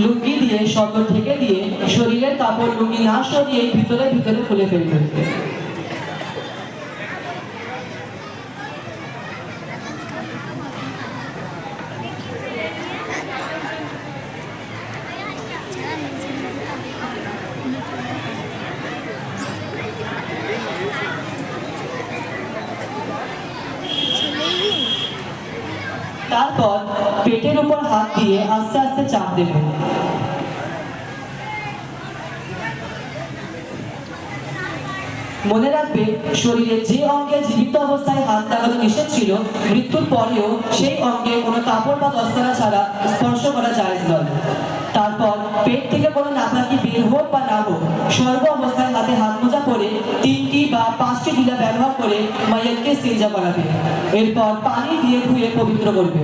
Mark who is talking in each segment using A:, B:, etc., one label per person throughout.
A: লুঙ্গি দিয়ে, শত ঢেকে দিয়ে, শরীরের কাপড় লুঙ্গি না সরিয়ে ভিতরে ভিতরে খুলে ফেলবে। তারপর পেটের উপর হাত দিয়ে আস্তে আস্তে চাপ দেবে মনে রাখবে, শরীরে যে অঙ্গে জীবিত অবস্থায় হাত লাগানো নিষেধ ছিল, মৃত্যুর পরেও সেই অঙ্গে কোনো কাপড় বা দস্তানা ছাড়া স্পর্শ করা যায় নয়। তারপর পেট থেকে কোনো নাপাকি বের হোক বা না হোক সর্ব অবস্থায় হাতে হাত মোজা পরে তিনটি বা পাঁচটি ঢিলা ব্যবহার করে মাইয়াকে সিঞ্জা করাবে। এরপর পানি দিয়ে ধুয়ে পবিত্র করবে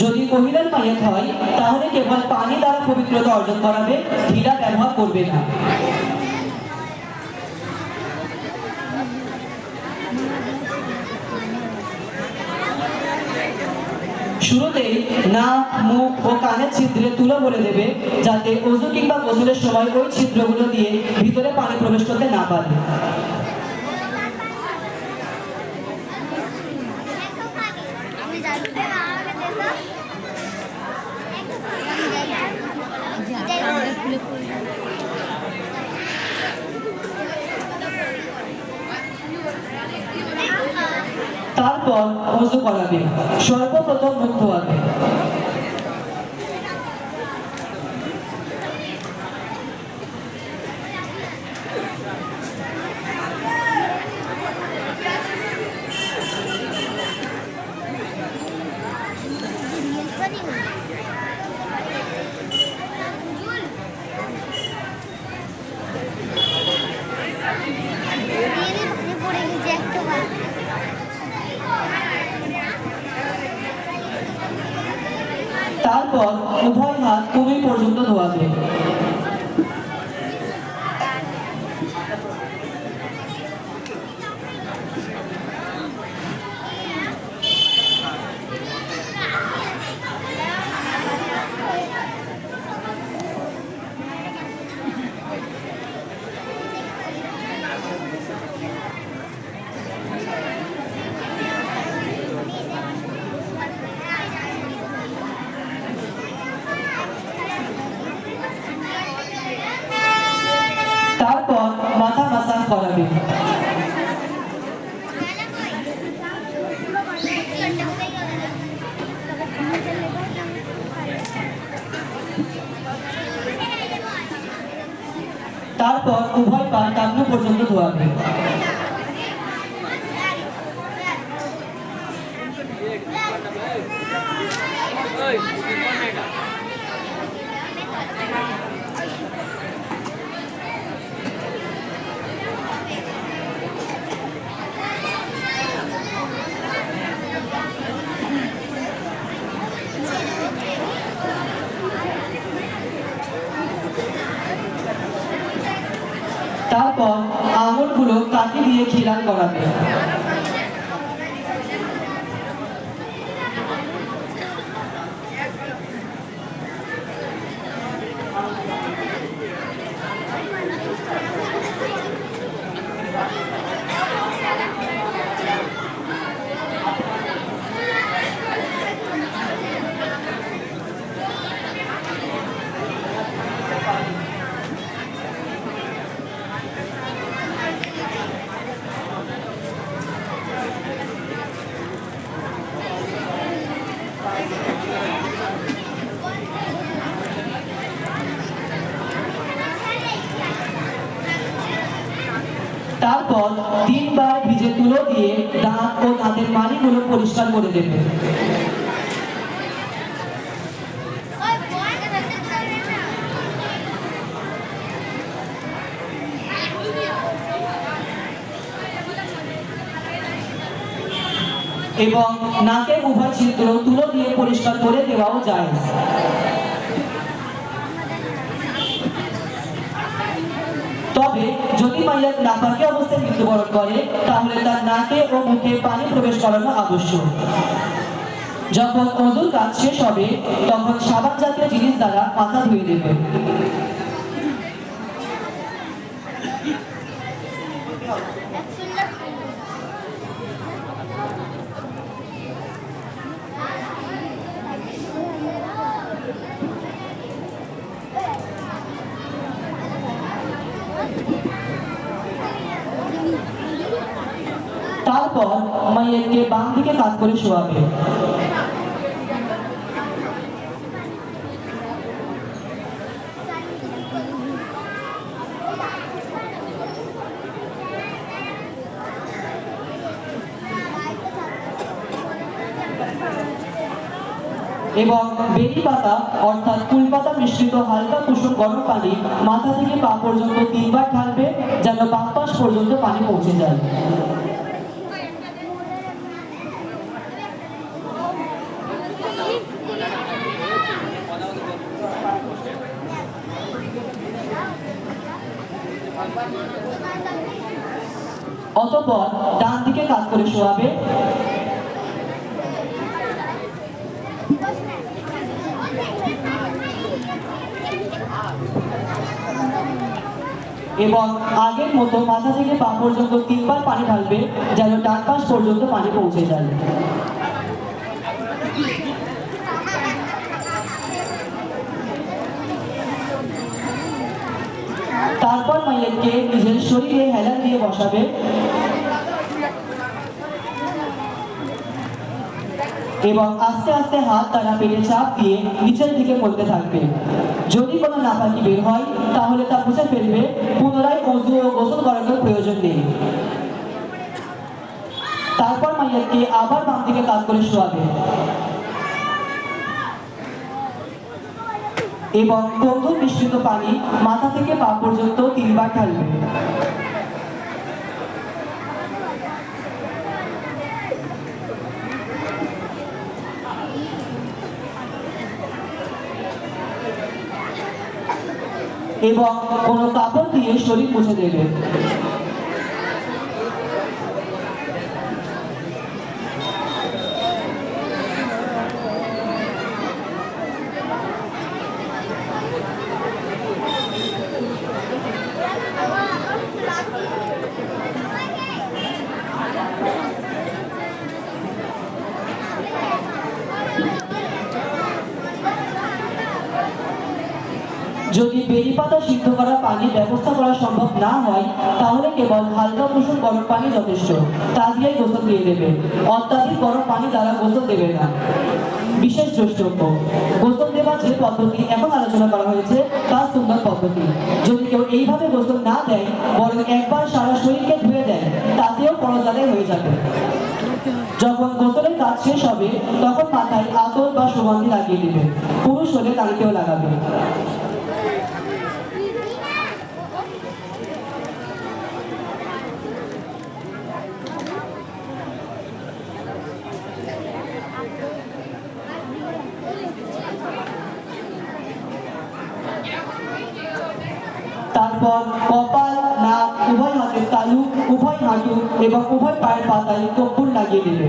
A: যদি মহিলার মাইয়াত হয় তাহলে কেবল পানি দ্বারা পবিত্রতা অর্জন করাবে, ঢিলা ব্যবহার করবে না। নাক মুখ ও কানের ছিদ্রে তুলো বলে দেবে, যাতে অজু কিংবা গোসলের সময় ওই ছিদ্রগুলো দিয়ে ভিতরে পানি প্রবেশ করতে না পারে
B: আমি জানি না আমাকে
A: তারপর অজু করাবে সর্বপ্রথম মুক্ত ধোয়াবে তারপর উভয় পা টাকনু পর্যন্ত ধোয়াবে তারপর আঙুলগুলো কাঠি দিয়ে খিলান করাবে। বাণীগুলো পরিষ্কার করে দেবে। এবং নাকের উভয় চিত্র তুলো দিয়ে পরিষ্কার করে দেওয়াও যায়। তবে যদি মাইয়া নাপাকে অবস্থায় মৃত্যুবরণ করে, তাহলে তার নাকে ও মুখে পানি প্রবেশ করানো আবশ্যক। যখন অজুর কাজ শেষ হবে, তখন সাবান জাতীয় জিনিস দ্বারা মাথা ধুয়ে দেবে তারপর মাইয়াকে বাম দিকে কাত করে শোয়াবে। এবং বেরি পাতা, অর্থাৎ কুল পাতা মিশ্রিত হালকা কুসুম গরম পানি মাথা থেকে পা পর্যন্ত তিনবার ঢালবে, যেন বাম পাশ পর্যন্ত পানি পৌঁছে যায়। অতঃপর ডান দিকে কাত করে শোয়াবে। এবং আগের মতো মাথা থেকে পা পর্যন্ত তিনবার পানি ঢালবে, যেন ডান পাশ পর্যন্ত পানি পৌঁছে যায়। তারপর মাইয়াকে নিজের শরীরে হেলান দিয়ে বসাবে। এবং আস্তে আস্তে হাত দ্বারা পেটে চাপ দিয়ে নিচের দিকে মলতে থাকবে। যদি কোনো নাপাকি বের হয়, তাহলে তা বুঝে ফেলবে, পুনরায় অজু ও গোসল করানোর প্রয়োজন নেই। তারপর মাইয়াকে আবার বাম দিকে কাত করে শোয়াবে। এবং গন্ধ মিশ্রিত পানি মাথা থেকে পা পর্যন্ত তিনবার ঢালবে। এবং কোনো কাপড় দিয়ে শরীর মুছে দেবে। যদি বেরি পাতা সিদ্ধ করা পানি ব্যবস্থা করা সম্ভব না হয়, তাহলে কেবল হালকা কুসুম গরম পানি যথেষ্ট। তা দিয়েই গোসল দিয়ে দেবে। অত্যাধিক গরম পানি দ্বারা গোসল দেবে না। বিশেষ দ্রষ্টব্য, গোসল দেওয়ার যে পদ্ধতি এখন আলোচনা করা হয়েছে, তা সুন্দর পদ্ধতি। যদি কেউ এইভাবে গোসল না দেয়, বরং একবার সারা শরীরকে ধুয়ে দেয়, তাতেও পরজালে হয়ে যাবে। যখন গোসলের কাজ শেষ হবে, তখন মাথায় আতর বা সুগন্ধি লাগিয়ে দেবে। পুরুষ হলে তাকেও লাগাবে তারপর কপাল নাক উভয় হাতের তালু উভয় হাঁটু এবং উভয় পায়ের পাতায় কর্পূর লাগিয়ে দেবে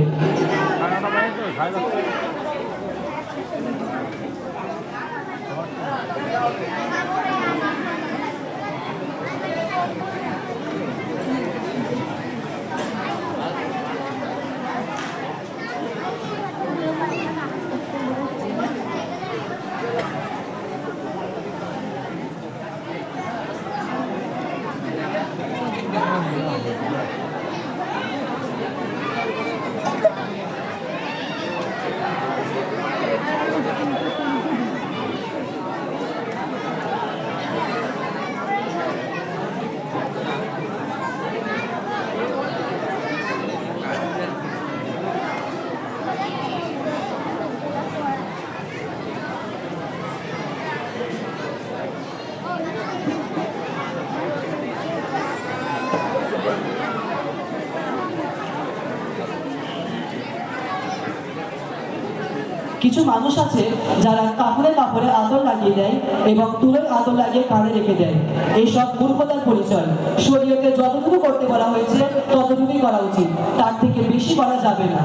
A: কিছু মানুষ আছে যারা কাপড়ে কাপড়ে আদর লাগিয়ে দেয় এবং তুলোর আদর লাগিয়ে কানে রেখে দেয়। এইসব মূর্খতার পরিচয় শরীয়তে যতটুকু করতে বলা হয়েছে, ততটুকুই করা উচিত। তার থেকে বেশি করা যাবে না।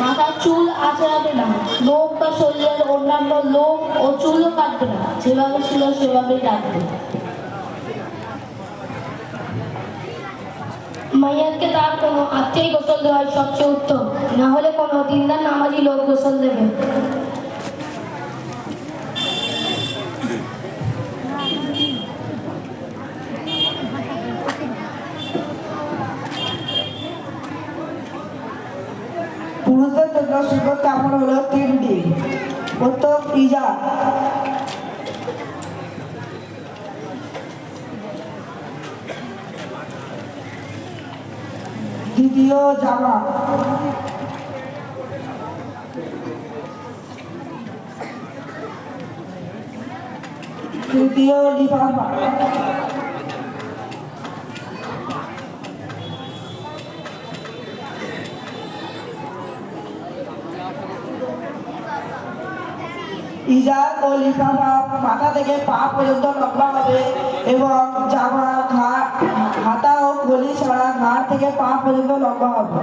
C: মাথার চুল আঁচড়াবে না। লোক বা শরীরের অন্যান্য লোক ও চুলও কাটবে না। যেভাবে ছিল, সেভাবেই রাখবে মাইয়াকে তার কোনো আত্মীয় গোসল দেওয়াই সবচেয়ে উত্তম। না হলে কোনো দিনদার নামাজি লোক গোসল দেবে।
D: পুরুষদের জন্য সুন্দর কাপড় হলো তিনটি। প্রথম ইজা দ্বিতীয় জামা তৃতীয় লিফাফা ইজার ও লিফাফা মাথা থেকে পা পর্যন্ত লম্বা হবে এবং জামা, ঘা- হাতা ও গলি ছাড়া ঘাড় থেকে পা পর্যন্ত লম্বা হবে।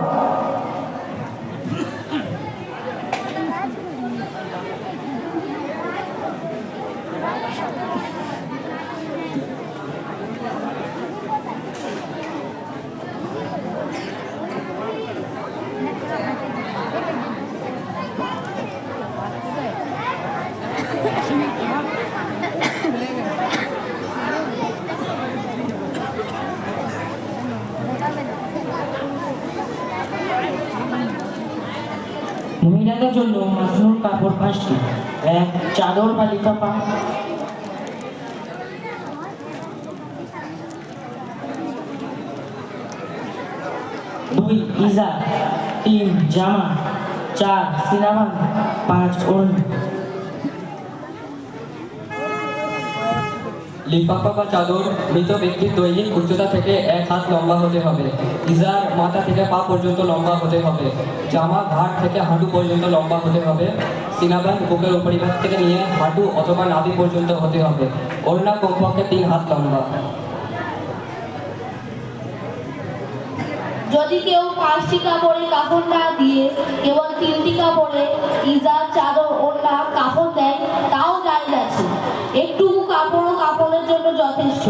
E: মহিলাদের জন্য মাসনুর কাপড় পাঁচটি। এক, চাদর বা লিফাফা দুই ইজা তিন, জামা। চার, সিনেমা। পাঁচ, ওড়না।
F: লিফাফা বা চাদর মৃত ব্যক্তির দৈনিক উচ্চতা থেকে এক হাত লম্বা হতে হবে। ইজার মাথা থেকে পা পর্যন্ত লম্বা হতে হবে। জামা ঘাট থেকে হাঁটু পর্যন্ত লম্বা হতে হবে। সিনাবান বুকের উপরিভাগ থেকে নিয়ে হাঁটু অথবা নাভি পর্যন্ত হতে হবে। ওড়না কমপক্ষে তিন হাত লম্বা।
C: যদি কেউ পাঁচটি কাপড়ে কাপড় না দিয়ে কেবল তিনটি কাপড়ে ইজার চাদর, ওড়না কাপড় দেয়, তাও জায়জ আছে একটুকু কাপড় কাপড়ের জন্য যথেষ্ট।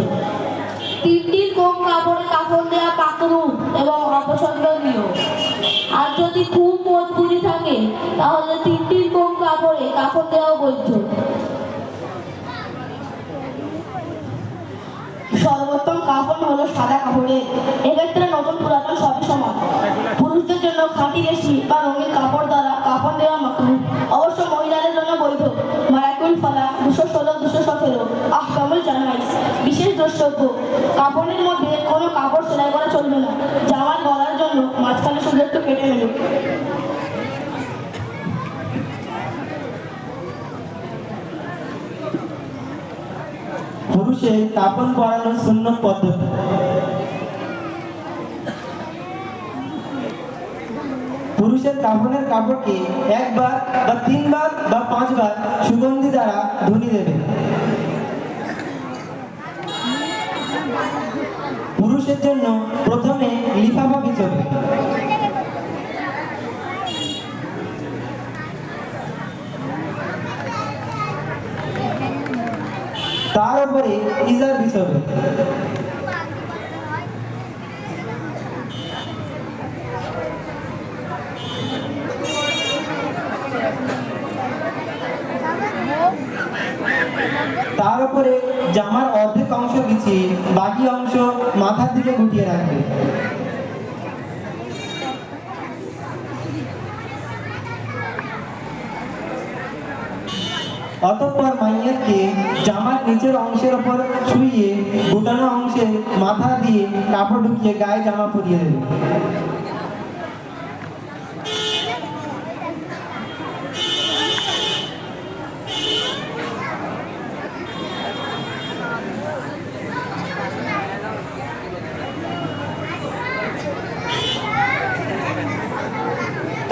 C: তিনটির কম কাপড়ে কাপড় দেওয়া পাকরুন এবং অপছন্দনীয়। আর যদি খুব মজবুরি থাকে, তাহলে তিনটির কম কাপড়ে কাপড় দেওয়াও বৈধ।
G: সর্বোত্তম কাফন হলো সাদা কাপড়ের। এক্ষেত্রে নতুন পুরাতন সবই সমান। পুরুষদের জন্য খাঁটি রেশমি বা রঙিন কাপড় দ্বারা কাপড় দেওয়া মাকরু অবশ্য দুশো ষোলো দুশো সতেরো আহকামুল জানাইস বিশেষ দ্রষ্টব্য, কাপড়ের মধ্যে কোনো কাপড় সেলাই করা চলবে না। জামার গলার জন্য মাঝখানে শুধু একটু কেটে নেবে।
H: পুরুষের কাপড় পরানোর শূন্য পদ্ধতি। পুরুষের কাপড়ের কাপড়কে একবার বা তিনবার বা পাঁচবার সুগন্ধি দ্বারা ধুনি দেবে। পুরুষের জন্য প্রথমে লিফাফা বিছবে তার উপরে ইজার বিছবে তার উপরে জামার অর্ধেক অংশ বিছিয়ে বাকি অংশ মাথার দিকে গুটিয়ে রাখবে। অতঃপর মাইয়াকে জামার নিচের অংশের ওপর শুইয়ে, গোটানো অংশে মাথা দিয়ে কাপড় ঢুকিয়ে গায়ে জামা পরিয়ে দেবে।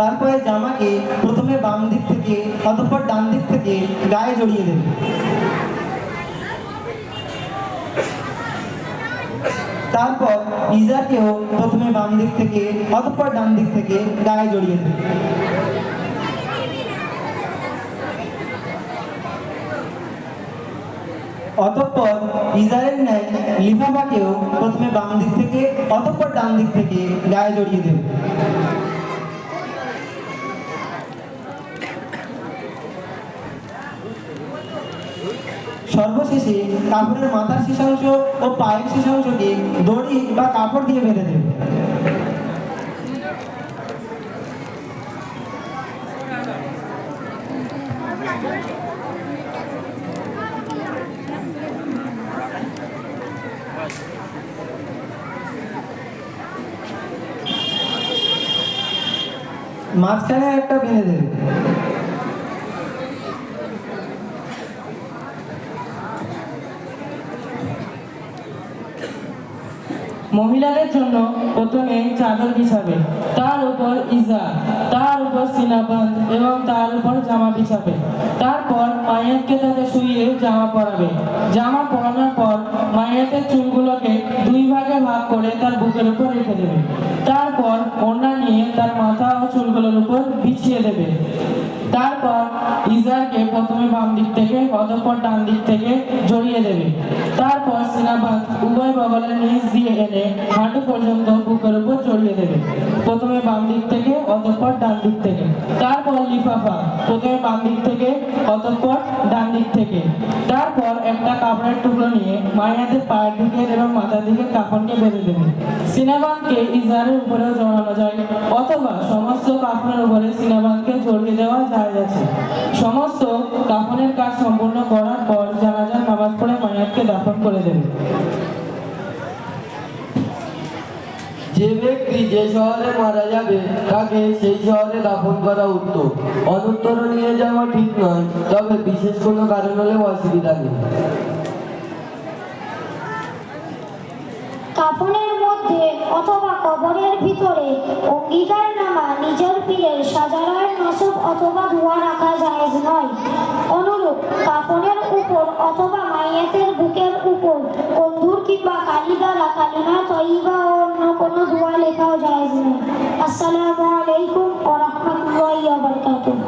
H: তারপরে জামাকে প্রথমে বাম দিক থেকে, অতঃপর ডান দিক থেকে গায়ে জড়িয়ে দেবে। তারপর ইজাকেও প্রথমে বাম দিক থেকে, অতঃপর ডান দিক থেকে গায়ে জড়িয়ে দেবে। অতঃপর ইজারের ন্যায় লিফাফাকেও প্রথমে বাম দিক থেকে, অতঃপর ডান দিক থেকে গায়ে জড়িয়ে দেবে। সর্বশেষে কাপড়ের মাথার শেষাংশ ও পায়ের শেষাংশকে দড়ি বা কাপড় দিয়ে বেঁধে দেবে। মাঝখানে একটা বেঁধে দেবে।
E: মহিলাদের জন্য প্রথমে চাদর বিছাবে, তার উপর ইজা তার উপর সিনাবান্ধ এবং তার উপর জামা বিছাবে। তারপর মায়েরকে তাতে শুয়ে জামা পরাবে। জামা পরানোর পর মায়ের চুলগুলোকে দুই ভাগে ভাগ করে তার বুকের উপর রেখে দেবে। তারপর ওড়না নিয়ে তার মাথা ও চুলগুলোর উপর বিছিয়ে দেবে। তারপর ইজারকে প্রথমে বাম দিক থেকে, অতঃপর ডান দিক থেকে জড়িয়ে দেবে। তারপর সিনাবাদ উভয় বগলের নিচ দিয়ে এনে হাঁটু পর্যন্ত বুকের উপর জড়িয়ে দেবে। প্রথমে বাম দিক থেকে, অতঃপর ডান দিক থেকে। তারপর লিফাফা, প্রথমে বাম দিক থেকে, অতঃপর ডান দিক থেকে। তারপর একটা কাপড়ের টুকরো নিয়ে মায়েদের পায়ের দিকে এবং মাথার দিকে কাপড়কে বেঁধে দেবে। সিনাবানকে ইজারের উপরেও জড়ানো যায়, অথবা সমস্ত কাপড়ের উপরে সিনাবানকে জড়িয়ে দেওয়া যায়। আছে সমস্ত দাফনের কাজ সম্পূর্ণ করার পর জানাজার নামাজ পড়ে মায়াতকে দাফন করে দেবে।
I: যে ব্যক্তি যে শহরে মারা যাবে, তাকে সেই শহরে দাফন করা উত্তম। অনুত্তর নিয়ে যাওয়া ঠিক নয়, তবে বিশেষ কোনো কারণ হলেও অসুবিধা নেই
B: কাফনের মধ্যে অথবা কবরের ভিতরে অঙ্গীকার নামা নিজের পীরের সাজারায় নসব অথবা ধোয়া রাখা জায়েজ নয়। অনুরূপ কাপড়ের উপর অথবা মাইয়াতের বুকের উপর বন্ধুর কিংবা কালি দ্বারা কালিমা তৈবা ও অন্য কোনো ধোয়া লেখাও জায়েজ নয়। আসসালামু আলাইকুম ওয়া রাহমাতুল্লাহি ওয়া বারাকাতুহু।